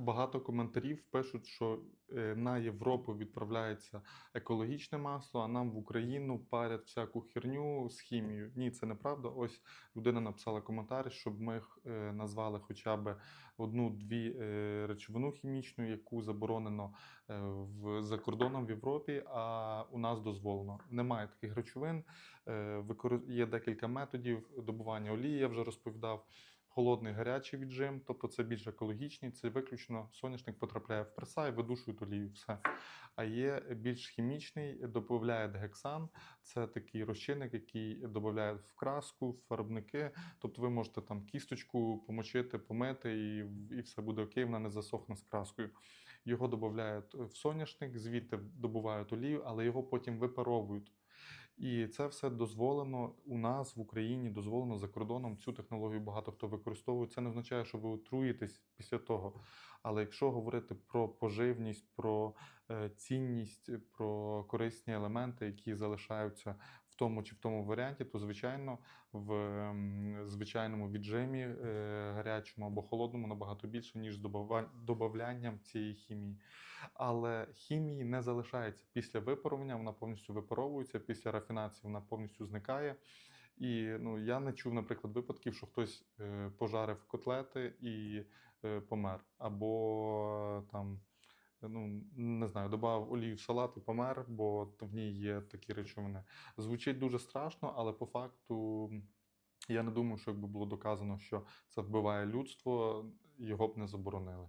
Багато коментарів пишуть, що е, на Європу відправляється екологічне масло, а нам в Україну парять всяку херню з хімією. Ні, це неправда. Ось людина написала коментар, щоб ми е, назвали хоча б одну-дві е, речовину хімічну, яку заборонено в, за кордоном в Європі, а у нас дозволено. Немає таких речовин. Є декілька методів добування олії, я вже розповідав. Холодний гарячий віджим, тобто це більш екологічний, це виключно соняшник потрапляє в преса і видушують олію. Все. А є більш хімічний, додає гексан. Це такий розчинник, який додає в краску, в фарбники. Тобто ви можете там кісточку помочити, помити, і, і все буде окей, вона не засохне з краскою. Його додають в соняшник, звідти добувають олію, але його потім випаровують. І це все дозволено у нас в Україні, дозволено за кордоном. Цю технологію багато хто використовує. Це не означає, що ви отруїтесь після того. Але якщо говорити про поживність, про е, цінність, про корисні елементи, які залишаються в тому чи в тому варіанті, то звичайно в звичайному віджимі е, гарячому або холодному набагато більше, ніж з добавлянням цієї хімії. Але хімії не залишається після випарування, вона повністю випаровується, після рафінації вона повністю зникає. І ну, я не чув, наприклад, випадків, що хтось е, пожарив котлети і е, помер. Або там, ну, не знаю, додав олію в салат і помер, бо в ній є такі речовини. Звучить дуже страшно, але по факту. Я не думаю, що якби було доказано, що це вбиває людство, його б не заборонили.